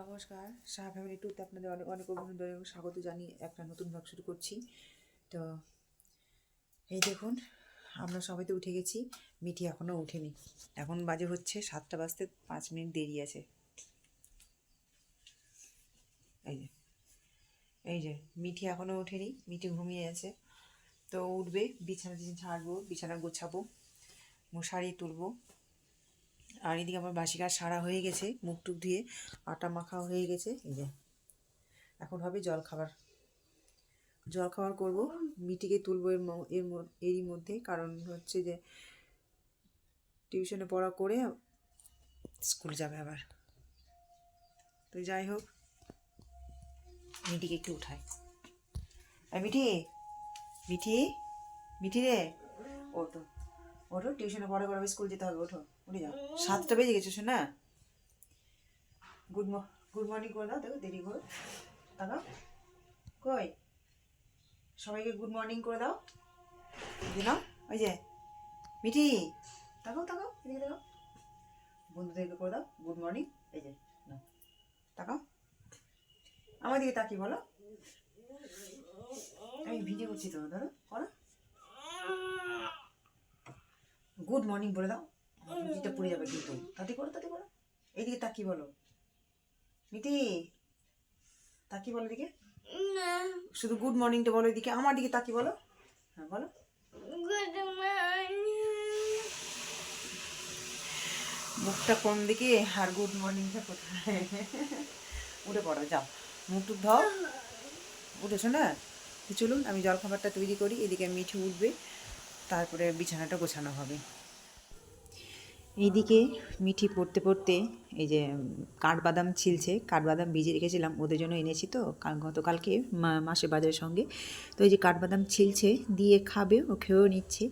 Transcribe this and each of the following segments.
নমস্কার। শাহ ফ্যামিলি টুতে আপনাদের অনেক অনেক অভিনন্দন এবং স্বাগত জানিয়ে একটা নতুন ব্লগ শুরু করছি। তো এই দেখুন, আমরা সবাই তো উঠে গেছি, মিঠি এখনও উঠেনি এখন বাজে হচ্ছে সাতটা বাজতে পাঁচ মিনিট দেরি আছে। এই যে এই যে, মিঠি এখনও ওঠেনি, মিঠি ঘুমিয়ে আছে। তো উঠবে, বিছানা ছাড়বো, বিছানা গোছাবো, মশারি তুলবো। আর এদিকে আমার বাসি কাজ সারা হয়ে গেছে, মুখ টুক ধুয়ে আটা মাখা হয়ে গেছে, এই যে। এখন হবে জল খাবার। জল খাবার করব, মিটিকে তুলবো এর এর এরই মধ্যে, কারণ হচ্ছে যে টিউশনে পড়া করে স্কুল যাবে আবার। তো যাই হোক, মিটিকে একটু উঠাই। আর মিঠি মিঠি মিঠি রে। ওঠো ওঠো, টিউশনে পড়া করে আবার স্কুল যেতে হবে, ওঠো। উঠে যাও সাতটা বেজে গেছে শোনা। গুড গুড মর্নিং করে দাও, দেখো দেরি করে। তাকাও কই? সবাইকে গুড মর্নিং করে দাও। দিলাম, ওই যে, মিঠি, তাকাও তাকাও, এদিকে তাকাও। বন্ধুদেরকে করে দাও, গুড মর্নিং, এই যে তাকাও। আমার দিকে তাকিয়ে বলো। আমি ভিডিও করছি তো ধরো করো। গুড মর্নিং বলে দাও। রুটিটা পড়ে যাবে কিন্তু। তাতে করো তাতে করো। এইদিকে তাকি বলো। মিটি তাকি বলো এদিকে। শুধু গুড মর্নিংটা বলো এদিকে। আমার দিকে তাকি বলো। হ্যাঁ বলো। মুখটা কোন দিকে? আর গুড মর্নিংটা কোথায়? উঠে পড়ো যাও। মুখ টুক ধাও। উঠেছো না? চলুন আমি জলখাবারটা তৈরি করি। এদিকে মিঠে উঠবে। তারপরে বিছানাটা গোছানো হবে। এইদিকে মিঠি পড়তে পড়তে এই যে কাঠবাদাম ছিলছে, কাঠবাদাম ভিজে রেখেছিলাম, ওদের জন্য এনেছি তো, কাল গতকালকে মাসে বাজারের সঙ্গে। তো এই যে কাঠবাদাম ছিলছে, দিয়ে খাবে, ও খেয়েও নিচ্ছে।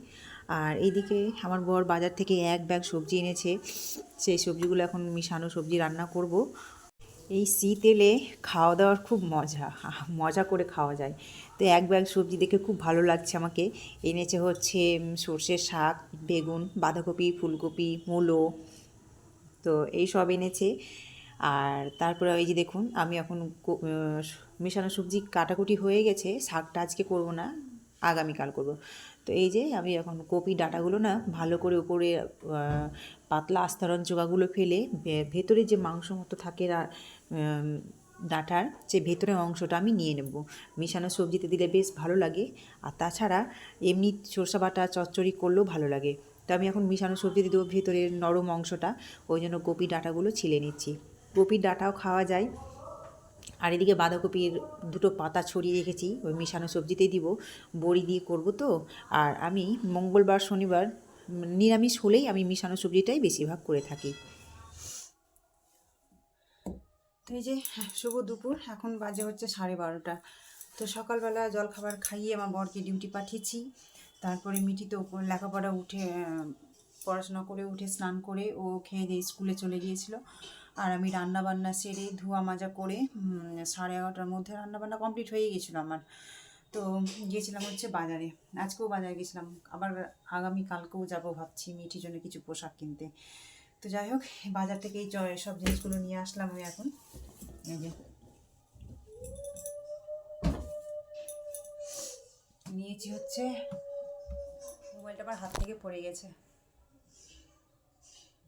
আর এইদিকে আমার বর বাজার থেকে এক ব্যাগ সবজি এনেছে, সেই সবজিগুলো এখন মিশানো সবজি রান্না করব। এই শীত এলে খাওয়া দাওয়ার খুব মজা মজা করে খাওয়া যায়। তো এক ব্যাগ সবজি দেখে খুব ভালো লাগছে আমাকে। এনেছে হচ্ছে সর্ষের শাক, বেগুন, বাঁধাকপি, ফুলকপি, মূলো, তো এই সব এনেছে। আর তারপরে এই যে দেখুন, আমি এখন মেশানো সবজি কাটাকুটি হয়ে গেছে, শাকটা আজকে করব না, আগামীকাল করব। তো এই যে আমি এখন কপি ডাটাগুলো না ভালো করে উপরে পাতলা আস্তরণ চোগাগুলো ফেলে ভেতরে যে মাংস মতো থাকে ডাঁটার যে ভেতরের অংশটা আমি নিয়ে নেব। মিশানো সবজিতে দিলে বেশ ভালো লাগে আর তাছাড়া এমনি সরষা বাটা, চচ্চড়ি করলেও ভালো লাগে। তো আমি এখন মিশানো সবজিতে দেবো ভেতরের নরম অংশটা, ওই জন্য কপি ডাঁটাগুলো ছিলে নিচ্ছি। কপির ডাঁটাও খাওয়া যায়। আর এদিকে বাঁধাকপির দুটো পাতা ছড়িয়ে রেখেছি ওই মিশানো সবজিতেই দিব। বড়ি দিয়ে করব তো। আর আমি মঙ্গলবার শনিবার নিরামিষ হলেই আমি মিশানো সবজিটাই বেশিরভাগ করে থাকি। তো এই যে হ্যাঁ, শুভ দুপুর। এখন বাজে হচ্ছে সাড়ে বারোটা। তো সকালবেলা জলখাবার খাইয়ে আমার বরকে ডিউটি পাঠিয়েছি। তারপরে মিঠি তো লেখাপড়া উঠে পড়াশোনা করে উঠে স্নান করে ও খেয়ে দিয়ে স্কুলে চলে গিয়েছিল। আর আমি রান্না বান্না সেরে ধোয়া মাজা করে সাড়ে এগারোটার মধ্যে রান্না বান্না কমপ্লিট হয়ে গেছিল আমার। তো গিয়েছিলাম হচ্ছে বাজারে। আজকেও বাজারে গেছিলাম। আবার আগামী কালকেও যাব ভাবছি মিঠির জন্য কিছু পোশাক কিনতে। তো যাই হোক, বাজার থেকে এই সব জিনিসগুলো নিয়ে আসলাম আমি এখন। এই যে। নিয়েছি হচ্ছে, মোবাইলটা আবার হাত থেকে পড়ে গেছে।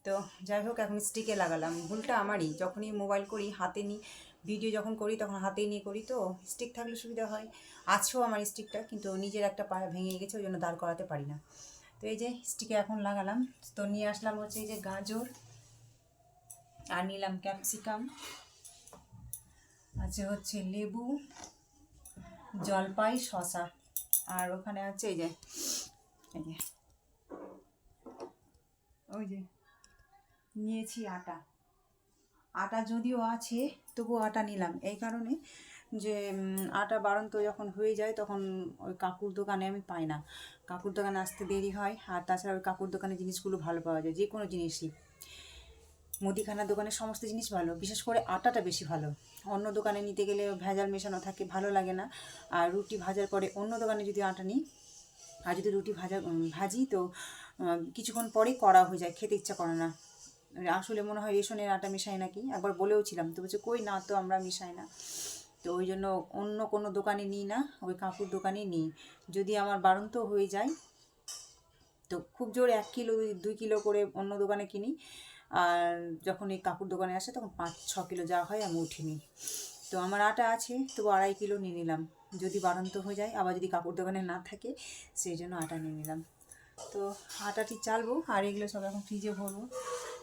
তো যাই হোক, এখন স্টিকে লাগালাম। ভুলটা আমারই। যখনই মোবাইল করি, হাতে নিই ভিডিও যখন করি, তখন হাতেই নিয়ে করি তো। স্টিক থাকলে সুবিধা হয়। আছেও আমার স্টিকটা কিন্তু নিজের একটা পা ভেঙে গেছে, ওই জন্য দাঁড় করাতে পারি না। তো এই যে স্টিকে এখন লাগালাম। তো নিয়ে আসলাম হচ্ছে এই যে গাজর। আর নিলাম ক্যাপসিকাম আছে হচ্ছে লেবু, জলপাই শশা আর ওখানে আছে এই যে এই যে, ওই যে নিয়েছি আটা। আটা যদিও আছে তবু আটা নিলাম। এই কারণে যে আটা বাড়ন্ত যখন হয়ে যায় তখন ওই কাকুর দোকানে আমি পাই না। কাকুর দোকানে আসতে দেরি হয়, আর তাছাড়া ওই কাকুর দোকানে জিনিসগুলো ভালো পাওয়া যায় যে কোনো জিনিসই। মুদিখানার দোকানে সমস্ত জিনিস ভালো, বিশেষ করে আটাটা বেশি ভালো। অন্য দোকানে নিতে গেলে ভেজাল মেশানো থাকে, ভালো লাগে না। আর রুটি ভাজার পরে অন্য দোকানে যদি আটা নিই, আর যদি রুটি ভাজা ভাজি, তো কিছুক্ষণ পরেই কড়া হয়ে যায়, খেতে ইচ্ছা করে না। আসলে মনে হয় রেশনের আটা মিশাই নাকি? একবার বলেওছিলাম। তো বলছে, কই না, তো আমরা মিশাই না। তো ওই জন্য অন্য কোনো দোকানে নিই না, ওই কাকুর দোকানে নিই। যদি আমার বাড়ন্ত হয়ে যায়, তো খুব জোর এক কিলো দুই- কিলো করে অন্য দোকানে কিনি। আর যখন এই কাকুর দোকানে আসে, তখন পাঁচ, ছ কিলো যা হয় আমি উঠে নিই। তো আমার আটা আছে, তবু আড়াই কিলো নিয়ে নিলাম। যদি বারন্ত হয়ে যায়, আবার যদি কাকুর দোকানে না থাকে, সেই জন্য আটা নিয়ে নিলাম। তো আটাটি চালবো, আর এগুলো সব এখন ফ্রিজে ভরবো।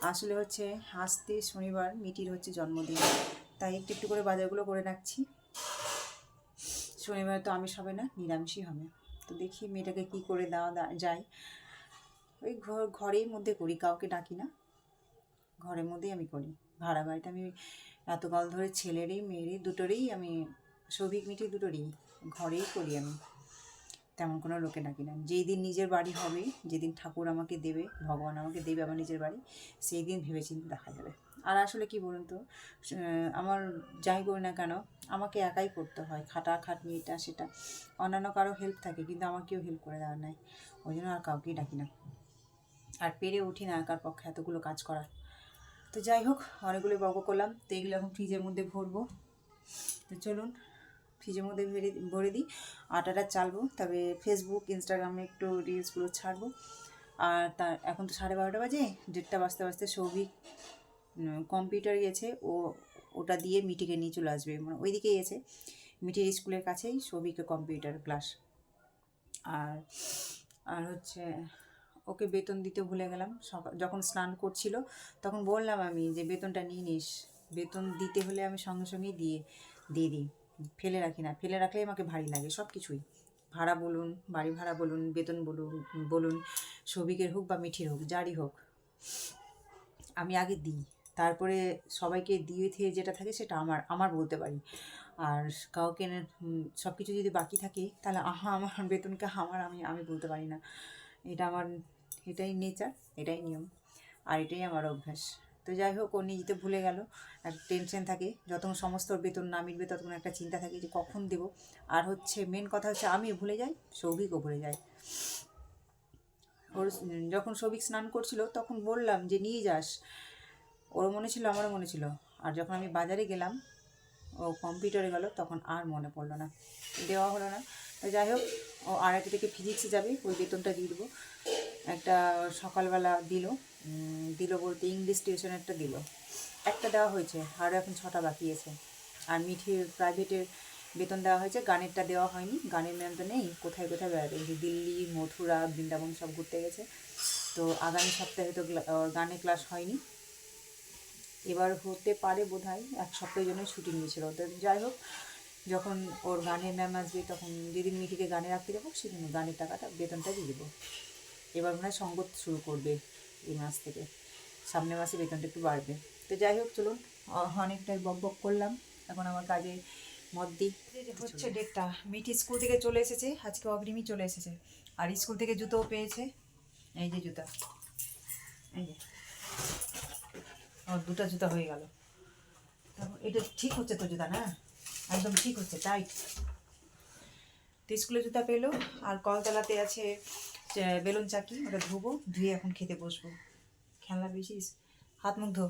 আসলে হচ্ছে হাসতে শনিবার মিটির হচ্ছে জন্মদিন। তাই একটু একটু করে বাজারগুলো করে রাখছি। শনিবার তো আমিষ হবে না, নিরামিষই হবে। তো দেখি মেয়েটাকে কি করে দেওয়া যায়। ওই ঘর, ঘরের মধ্যে করি, কাউকে ডাকি না। ঘরের মধ্যেই আমি করি। ভাড়া বাড়িতে আমি এতকাল ধরে ছেলেরই, মেয়েরই, দুটোরই আমি সৌভিক মিটি দুটোরই ঘরেই করি আমি। তেমন কোনো লোকে ডাকি না। যেই দিন নিজের বাড়ি হবে যেদিন ঠাকুর আমাকে দেবে, ভগবান আমাকে দেবে আমার নিজের বাড়ি, সেই দিন ভেবেচিন্তে দেখা যাবে। আর আসলে কি বলুন তো আমার যাই করি না কেন, আমাকে একাই করতে হয়, খাটা খাটনি, এটা সেটা। অন্যান্য কারও হেল্প থাকে, কিন্তু আমার কেউ হেল্প করে দেওয়ার নাই। ওই জন্য আর কাউকেই ডাকি না। আর পেরে উঠি না একার পক্ষে এতগুলো কাজ করা তো যাই হোক অনেকগুলো বর্গ করলাম। তো এগুলো এখন ফ্রিজের মধ্যে ভরবো। তো চলুন ফ্রিজের মধ্যে ভরে ভরে দিই। আটাটা চালবো, তবে ফেসবুক ইনস্টাগ্রামে একটু রিলসগুলো ছাড়বো। আর তার এখন তো সাড়ে বারোটা বাজে, দেড়টা বাজতে বাজতে সৌভিক কম্পিউটার গেছে, ও, ওটা দিয়ে মিটিকে নিয়ে চলে আসবে। মানে ওইদিকে গেছে, মিটির স্কুলের কাছেই সৌভিকের কম্পিউটার ক্লাস আর আর হচ্ছে, ওকে বেতন দিতে ভুলে গেলাম। সকাল যখন স্নান করছিল, তখন বললাম আমি যে, বেতনটা নিয়ে নিস। বেতন দিতে হলে আমি সঙ্গে সঙ্গেই দিয়ে দিয়ে দিই। ফেলে রাখি না। ফেলে রাখলেই আমাকে ভারী লাগে সব কিছুই ভাড়া বলুন, বাড়ি ভাড়া বলুন, বেতন বলুন বলুন সবিকের হোক বা মিঠির হোক, যারই হোক, আমি আগে দিই। তারপরে সবাইকে দিয়ে থেকে যেটা থাকে সেটা আমার আমার বলতে পারি। আর কাউকে সব কিছু যদি বাকি থাকে, তাহলে আহা, আমার বেতনকে আমার, আমি আমি বলতে পারি না। এটা আমার, এটাই নেচার, এটাই নিয়ম। আর এটাই আমার অভ্যাস। তো যাই হোক, ও নিজেতে ভুলে গেল। একটা টেনশন থাকে, যতক্ষণ সমস্ত বেতন না মিটবে, ততক্ষণ একটা চিন্তা থাকে যে কখন দেব। আর হচ্ছে মেন কথা হচ্ছে আমি ভুলে যাই, সৌভিকও ভুলে যায়। ওর যখন সৌভিক স্নান করছিল, তখন বললাম যে, নিয়ে যাস। ওর মনে ছিল, আমারও মনে ছিল। আর যখন আমি বাজারে গেলাম, ও কম্পিউটারে গেল, তখন আর মনে পড়ল না। দেওয়া হলো না। তো যাই হোক, ও আড়াইটা থেকে ফিজিক্সে যাবে, ওই বেতনটা দিয়ে দেবো। একটা সকালবেলা দিল। দিল বলতে ইংলিশ টিউশনেরটা দিল। একটা দেওয়া হয়েছে আরও এখন ছটা বাকি আছে। আর মিঠির প্রাইভেটের বেতন দেওয়া হয়েছে, গানেরটা দেওয়া হয়নি। গানের ম্যাম তো নেই, কোথায় কোথায় বেড়াতে গেছে? দিল্লি, মথুরা, বৃন্দাবন সব ঘুরতে গেছে। তো আগামী সপ্তাহে তো গানের ক্লাস হয়নি। এবার হতে পারে বোধ হয় এক সপ্তাহের জন্য ছুটি নিয়েছিল। তো যাই হোক, যখন ওর গানের ম্যাম আসবে, তখন যেদিন মিঠিকে গানে রাখতে যাব, সেদিন গানের টাকাটা, বেতনটা দিয়ে দেবো। এবার মনে হয় সঙ্গত শুরু করবে। এই মাস থেকে। সামনের মাসে বেতনটা একটু বাড়বে। তো যাই হোক চলুন অনেকটাই বক বক করলাম। এখন আমার কাজে মত দিই। হচ্ছে ডেটটা মিটি স্কুল থেকে চলে এসেছে আজকে অগ্রিমই চলে এসেছে। আর স্কুল থেকে জুতোও পেয়েছে এই যে জুতা। এই যে। আমার দুটো জুতা হয়ে গেল। এটা ঠিক হচ্ছে তো জুতা না? একদম ঠিক হচ্ছে টাইট তো স্কুলে জুতা পেল আর কলতলাতে আছে বেলুন চাকি ওটা ধুবো, ধুয়ে এখন খেতে বসবো। খেলনা বেশিস হাত মুখ ধো।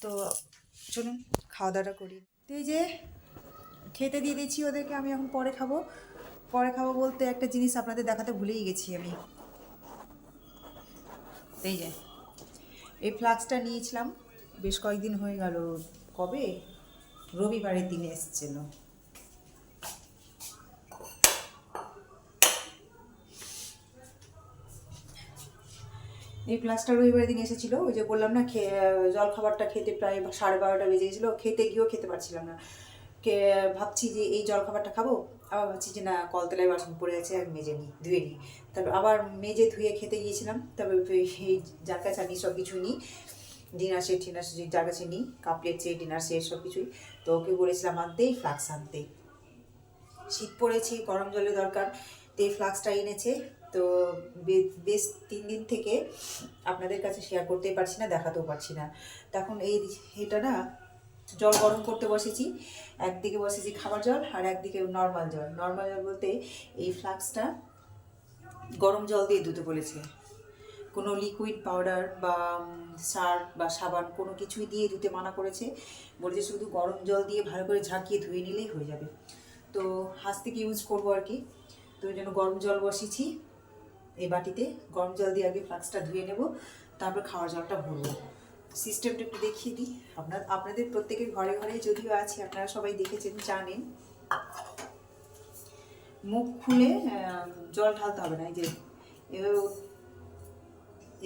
তো চলুন খাওয়া দাওয়াটা করি। তো এই যে খেতে দিয়ে দিয়েছি ওদেরকে, আমি এখন পরে খাব। পরে খাব বলতে একটা জিনিস আপনাদের দেখাতে ভুলেই গেছি আমি। এই যে, এই ফ্লাক্সটা নিয়েছিলাম, বেশ কয়েকদিন হয়ে গেল। কবে? রবিবারের দিনে এসেছিল। এই প্লাসটা রবিবারের দিন এসেছিল। ওই যে বললাম না জল খাবারটা খেতে প্রায় সাড়ে বারোটা বেজে গেছিল। খেতে গিয়েও খেতে পারছিলাম না। কে ভাবছি যে এই জল খাবারটা খাব। আবার ভাবছি যে না, কলতলায় বাসন পড়ে আছে, আর মেজে নিই ধুয়ে নিই তারপর আবার মেজে ধুয়ে খেতে গিয়েছিলাম। তারপর এই যার কাছে আমি সব কিছু নিই ডিনার সেট টিনার সেট যার কাছে নিই কাপলেট সেট ডিনার সেট সব কিছুই, তো ওকে বলেছিলাম আনতেই ফ্লাক্স আনতে। শীত পড়েছে, গরম জলের দরকার। তো এই ফ্লাক্সটা এনেছে। তো বেশ তিন দিন থেকে আপনাদের কাছে শেয়ার করতেই পারছি না, দেখাতেও পারছি না। তখন এই এটা না জল গরম করতে বসেছি, একদিকে বসেছি খাবার জল আর একদিকে নর্মাল জল। নর্মাল জল বলতে এই ফ্লাক্সটা গরম জল দিয়ে ধুতে বলেছে। কোনো লিকুইড পাউডার বা সার্ফ বা সাবান কোনো কিছুই দিয়ে ধুতে মানা করেছে। বলেছে শুধু গরম জল দিয়ে ভালো করে ঝাঁকিয়ে ধুয়ে নিলেই হয়ে যাবে। তো হাত থেকে ইউজ করব আর কি? তো ওই জন্য গরম জল বসিয়েছি এই বাটিতে গরম জল দিয়ে আগে ফ্লাক্সটা ধুয়ে নেব, তারপর খাওয়ার জলটা ভরবো। সিস্টেমটা একটু দেখিয়ে দিই। আপনার, আপনাদের প্রত্যেকের ঘরে ঘরে যদিও আছে, আপনারা সবাই দেখেছেন, জানেন। মুখ খুলে জল ঢালতে হবে না, এই যে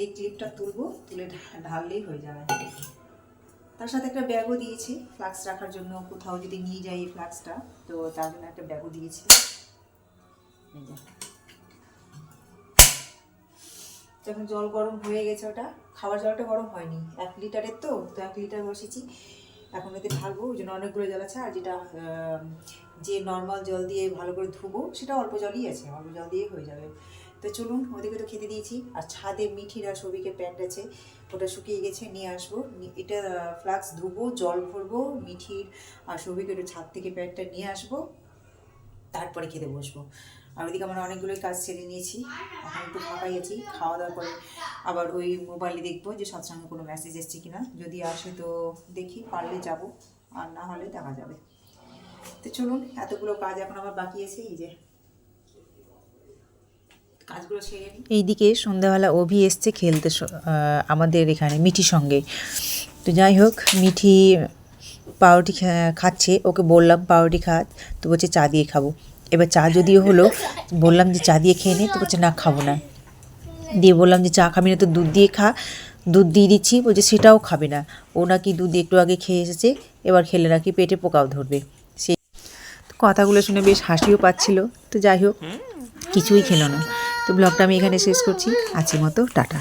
এই ক্লিপটা তুলবো, তুলে ঢাললেই হয়ে যাবে। তার সাথে একটা ব্যাগও দিয়েছি ফ্লাক্স রাখার জন্য কোথাও যদি নিয়ে যাই এই ফ্লাক্সটা তো তার জন্য একটা ব্যাগও দিয়েছি। এই। যখন জল গরম হয়ে গেছে ওটা, খাবার জলটা গরম হয়নি। এক লিটারের তো তো এক লিটার বসেছি। এখন এতে ঢালবো, ওই জন্য অনেকগুলো জল আছে, আর যেটা যে নর্মাল জল দিয়ে ভালো করে ধুবো, সেটা অল্প জলই আছে, অল্প জল দিয়ে হয়ে যাবে। তো চলুন, ওদিকে তো খেতে দিয়েছি। আর ছাদে মিঠির আর সবিকের প্যান্ট আছে, ওটা শুকিয়ে গেছে, নিয়ে আসব। এটা, ফ্লাক্স ধুবো, জল ভরবো, মিঠির আর সবিকের ওটা ছাদ থেকে প্যান্টটা নিয়ে আসব, তারপরে খেতে বসবো। আর ওইদিকে আমরা অনেকগুলোই কাজ ছেড়ে নিয়েছি। এখন একটু ফাঁকাই আছি, খাওয়া দাওয়ার পরে আবার ওই মোবাইলে দেখব যে সৎসঙ্গে কোনো মেসেজ এসছে কিনা। যদি আসে তো দেখি, পারলে যাব, আর না হলে দেখা যাবে। তো চলুন, এতগুলো কাজ এখন আমার বাকি আছে, এই যে সেরে এইদিকে সন্ধ্যাবেলা অভি এসছে খেলতে আমাদের এখানে মিঠির সঙ্গে। তো যাই হোক, মিঠি পাউরুটি খাচ্ছে, ওকে বললাম পাউরুটি খাত, তো বলছে চা দিয়ে খাব। এবার চা যদিও হলো, বললাম যে চা দিয়ে খেয়ে নে, তো বলছে না, খাব না। দিয়ে বললাম যে চা খাবি না, তো দুধ দিয়ে খা। দুধ দিয়ে দিচ্ছি, বলছে সেটাও খাবে না। ও নাকি দুধ একটু আগে খেয়ে এসেছে, এবার খেলে নাকি পেটে পোকাও ধরবে। সে কথাগুলো শুনে বেশ হাসিও পাচ্ছিল। তো যাই হোক, কিছুই খেলো না। তো ব্লগটা আমি এখানে শেষ করছি। আজকের মতো, টাটা।